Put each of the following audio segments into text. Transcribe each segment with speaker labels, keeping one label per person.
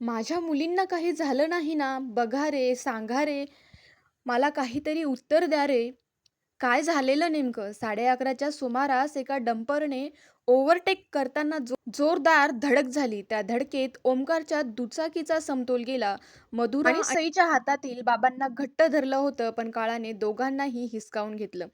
Speaker 1: माझ्या मुलींना काही झालं नाही ना? बघा रे, सांगा रे, मला काहीतरी उत्तर द्या रे. काय झालेलं नेमकं? 11:30च्या सुमारास एका डंपरने ओव्हरटेक करताना जो जोरदार धडक झाली. त्या धडकेत ओमकारच्या दुचाकीचा समतोल गेला. मधुरा आणि सईच्या हातातील बाबांना घट्ट धरलं होतं, पण काळाने दोघांनाही हिसकावून घेतलं.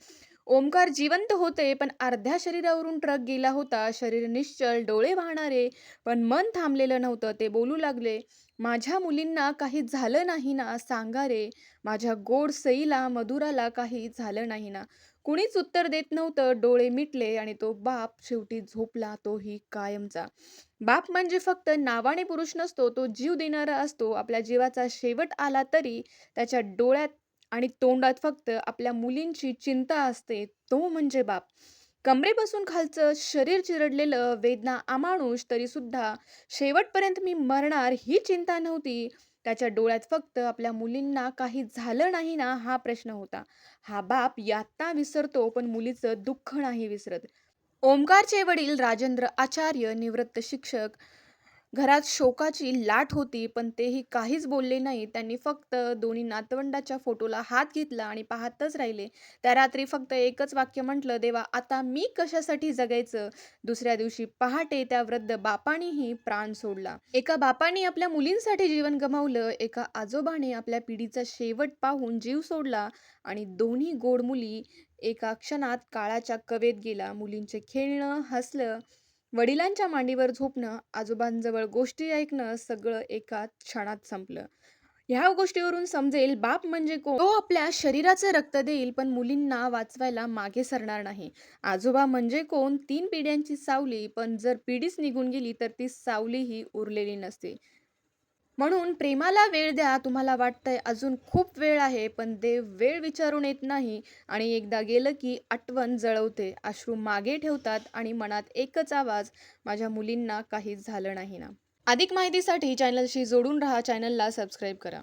Speaker 1: ओमकार जिवंत होते, पण अर्ध्या शरीरावरून ट्रक गेला होता. शरीर निश्चल, डोळे वाहणारे, पण मन थांबलेलं नव्हतं. ते बोलू लागले, "माझ्या मुलींना काही झालं नाही ना? सांगा रे. माझ्या गोड सईला, मधुराला काही झालं नाही ना?" कुणीच उत्तर देत नव्हतं. डोळे मिटले आणि तो बाप शेवटी झोपला, तोही कायमचा. बाप म्हणजे फक्त नावाने पुरुष नसतो, तो जीव देणारा असतो. आपल्या जीवाचा शेवट आला तरी त्याच्या डोळ्यात आणि तोंडात फक्त आपल्या मुलींची चिंता असते, तो म्हणजे बाप. कमरेपासून खालचं शरीर चिरडलेलं, वेदना अमानुष, तरीसुद्धा शेवटपर्यंत मी मरणार ही चिंता नव्हती. त्याच्या डोळ्यात फक्त आपल्या मुलींना काही झालं नाही ना, हा प्रश्न होता. हा बाप यातना विसरतो, पण मुलीचं दुःख नाही विसरत. ओमकारचे वडील राजेंद्र आचार्य, निवृत्त शिक्षक. घरात शोकाची लाट होती, पण तेही काहीच बोलले नाही त्यांनी फक्त दोन्ही नातवंडाच्या फोटोला हात घेतला आणि पाहतच राहिले. त्या रात्री फक्त एकच वाक्य म्हटलं, "देवा, आता मी कशासाठी जगायचं?" दुसऱ्या दिवशी पहाटे त्या वृद्ध बापानेही प्राण सोडला. एका बापाने आपल्या मुलींसाठी जीवन गमावलं, एका आजोबाने आपल्या पिढीचा शेवट पाहून जीव सोडला आणि दोन्ही गोड मुली एका क्षणात काळाच्या कवेत गेला मुलींचे खेळणं, हसलं वडिलांच्या मांडीवर झोपणं, आजोबांजवळ गोष्टी ऐकणं, सगळं एका क्षणात संपलं. ह्या गोष्टीवरून समजेल, बाप म्हणजे कोण. तो आपल्या शरीराचं रक्त देईल, पण मुलींना वाचवायला मागे सरणार नाही. आजोबा म्हणजे कोण? तीन पिढ्यांची सावली, पण जर पिढीच निघून गेली, तर ती सावलीही उरलेली नसते. म्हणून प्रेमाला वेळ द्या. तुम्हाला वाटतंय अजून खूप वेळ आहे, पण देव वेळ विचारून येत नाही आणि एकदा गेलं की आठवण जळवते. अश्रू मागे ठेवतात आणि मनात एकच आवाज, "माझ्या मुलींना काहीच झालं नाही ना?" अधिक माहितीसाठी चॅनलशी जोडून राहा. चॅनलला सबस्क्राईब करा.